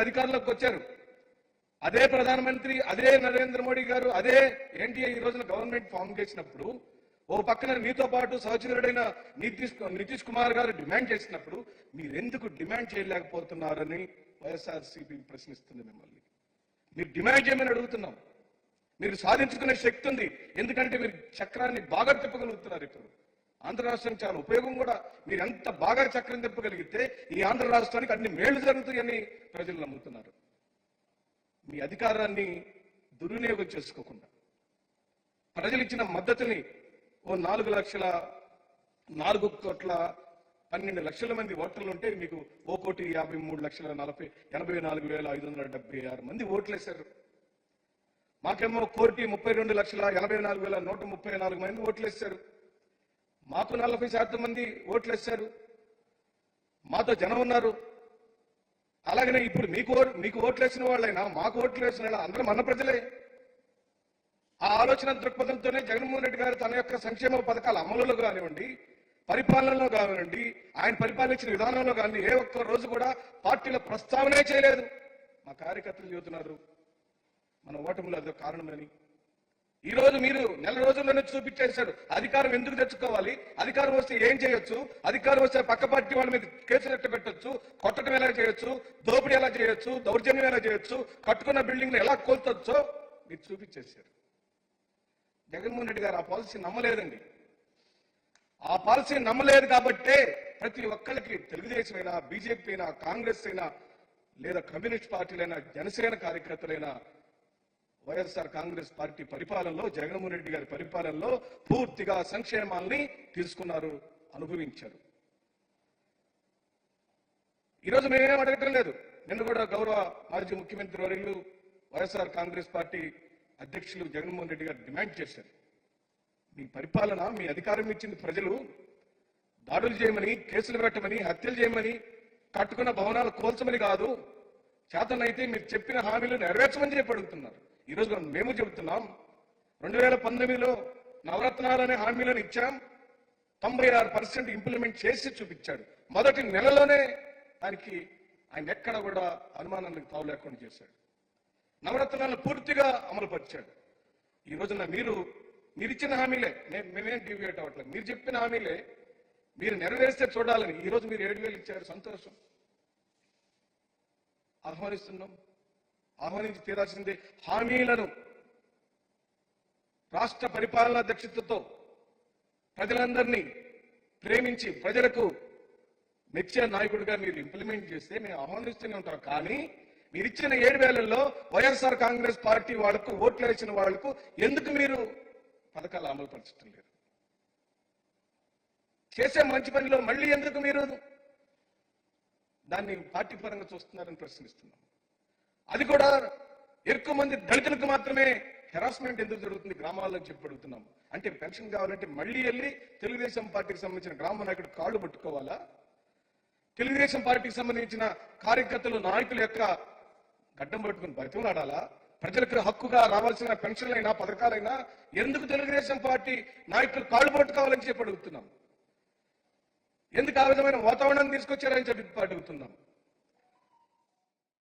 మీరు అధికారంలోకి వచ్చారు. అదే ప్రధానమంత్రి అదే నరేంద్ర మోడీ గారు అదే ఎన్టీఏ ఈ రోజున గవర్నమెంట్ ఫామ్ చేసినప్పుడు ఓ పక్కన మీతో పాటు సహచరుడైన నితీష్ నితీష్ కుమార్ గారు డిమాండ్ చేసినప్పుడు మీరు ఎందుకు డిమాండ్ చేయలేకపోతున్నారని వైఎస్ఆర్సీపీ ప్రశ్నిస్తుంది మిమ్మల్ని. మీరు డిమాండ్ చేయమని అడుగుతున్నాం. మీరు సాధించుకునే శక్తి ఉంది. ఎందుకంటే మీరు చక్రాన్ని బాగా తిప్పగలుగుతున్నారు ఇప్పుడు. ఆంధ్ర రాష్ట్రానికి చాలా ఉపయోగం కూడా. మీరు ఎంత బాగా చక్రం తిప్పగలిగితే ఈ ఆంధ్ర రాష్ట్రానికి అన్ని మేళ్ళు జరుగుతాయని ప్రజలు నమ్ముతున్నారు. మీ అధికారాన్ని దుర్వినియోగం చేసుకోకుండా. ప్రజలు ఇచ్చిన మద్దతుని ఓ నాలుగు లక్షల నాలుగు కోట్ల పన్నెండు లక్షల మంది ఓటర్లు ఉంటే మీకు ఓ కోటి యాభై మూడు లక్షల నలభై ఎనభై నాలుగు వేల ఐదు వందల డెబ్బై ఆరు మంది ఓట్లేశారు. మాకేమో కోటి ముప్పై రెండు లక్షల ఎనభై నాలుగు వేల నూట ముప్పై నాలుగు మంది ఓట్లేశారు. మాకు నలభై శాతం మంది ఓట్లు వేస్తారు మాతో జనం ఉన్నారు. అలాగనే ఇప్పుడు మీకు మీకు మీకు ఓట్లేసిన వాళ్ళైనా మాకు ఓట్లు వేసిన వాళ్ళ అందరూ మన ప్రజలే. ఆ ఆలోచన దృక్పథంతోనే జగన్మోహన్ రెడ్డి గారు తన యొక్క సంక్షేమ పథకాల అమలులో కానివ్వండి పరిపాలనలో కానివ్వండి ఆయన పరిపాలించిన విధానంలో కానీ ఏ ఒక్క రోజు కూడా పార్టీల ప్రస్తావనే చేయలేదు. మా కార్యకర్తలు చెబుతున్నారు మన ఓటములు అదో కారణమని. ఈ రోజు మీరు నెల రోజుల్లోనే చూపించేశారు. అధికారం ఎందుకు తెచ్చుకోవాలి? అధికారం వస్తే ఏం చేయొచ్చు? అధికారం వస్తే పక్క పార్టీ వాళ్ళ మీద కేసులు ఎట్ట పెట్టొచ్చు? కొట్టడం ఎలా చేయొచ్చు? దోపిడీ ఎలా చేయొచ్చు? దౌర్జన్యం ఎలా చేయొచ్చు? కట్టుకున్న బిల్డింగ్ ఎలా కోల్చొచ్చో మీరు చూపించేశారు. జగన్మోహన్ రెడ్డి గారు ఆ పాలసీ నమ్మలేదండి. ఆ పాలసీ నమ్మలేదు కాబట్టే ప్రతి ఒక్కరికి తెలుగుదేశం అయినా బీజేపీ అయినా కాంగ్రెస్ అయినా లేదా కమ్యూనిస్ట్ పార్టీలైనా జనసేన కార్యకర్తలైనా వైఎస్ఆర్ కాంగ్రెస్ పార్టీ పరిపాలనలో జగన్మోహన్ రెడ్డి గారి పరిపాలనలో పూర్తిగా సంక్షేమాల్ని తీసుకున్నారు అనుభవించారు. ఈరోజు మేమేం అడగటం లేదు. నిన్న కూడా గౌరవ మాజీ ముఖ్యమంత్రి వర్యులు వైఎస్ఆర్ కాంగ్రెస్ పార్టీ అధ్యక్షులు జగన్మోహన్ రెడ్డి గారు డిమాండ్ చేశారు. మీ పరిపాలన మీ అధికారం ఇచ్చింది ప్రజలు. దాడులు చేయమని కేసులు పెట్టమని హత్యలు చేయమని కట్టుకున్న భవనాలు కోల్చమని కాదు. చేతనైతే మీరు చెప్పిన హామీలు నెరవేర్చమని చెప్పి అడుగుతున్నారు. ఈ రోజు మేము చెబుతున్నాం రెండు వేల పంతొమ్మిదిలో నవరత్నాలు అనే హామీలను ఇచ్చాం. తొంభై ఆరు పర్సెంట్ ఇంప్లిమెంట్ చేసి చూపించాడు. మొదటి నెలలోనే దానికి ఆయన ఎక్కడ కూడా అనుమానాలకు తావు లేకుండా చేశాడు. నవరత్నాలను పూర్తిగా అమలు పరిచాడు ఈ రోజున మీరు మీరు ఇచ్చిన హామీలే నేను మేమేం డివియేట్ అవ్వట్లేదు. మీరు చెప్పిన హామీలే మీరు నెరవేరిస్తే చూడాలని ఈరోజు మీరు ఏడు వేలు ఇచ్చారు. సంతోషం. ఆహ్వానిస్తున్నాం. ఆహ్వానించి తీరాల్సిందే హామీలను రాష్ట్ర పరిపాలనా దక్షతతో ప్రజలందరినీ ప్రేమించి ప్రజలకు మెచ్చే నాయకుడిగా మీరు ఇంప్లిమెంట్ చేస్తే మేము ఆహ్వానిస్తూనే ఉంటాం. కానీ మీరు ఇచ్చిన ఏడు వేలలో వైఎస్ఆర్ కాంగ్రెస్ పార్టీ వాళ్ళకు ఓట్లు వేసిన వాళ్ళకు ఎందుకు మీరు పథకాలు అమలు పరచడం లేదు? చేసే మంచి పనిలో మళ్ళీ ఎందుకు మీరు దాన్ని పార్టీ పరంగా చూస్తున్నారని ప్రశ్నిస్తున్నాం. అది కూడా ఎక్కువ మంది దళితులకు మాత్రమే హెరాస్మెంట్ ఎందుకు జరుగుతుంది? గ్రామాల్లో చెప్పి అడుగుతున్నాం. అంటే పెన్షన్ కావాలంటే మళ్ళీ వెళ్ళి తెలుగుదేశం పార్టీకి సంబంధించిన గ్రామ నాయకుడు కాళ్ళు పట్టుకోవాలా? తెలుగుదేశం పార్టీకి సంబంధించిన కార్యకర్తలు నాయకుల యొక్క గడ్డం పట్టుకుని బతిమలాడాలా? ప్రజలకు హక్కుగా రావాల్సిన పెన్షన్లైనా పథకాలైనా ఎందుకు తెలుగుదేశం పార్టీ నాయకులు కాళ్ళు పట్టుకోవాలని చెప్పి అడుగుతున్నాం? ఎందుకు ఆ విధమైన వాతావరణం తీసుకొచ్చారని చెప్పి అడుగుతున్నాం?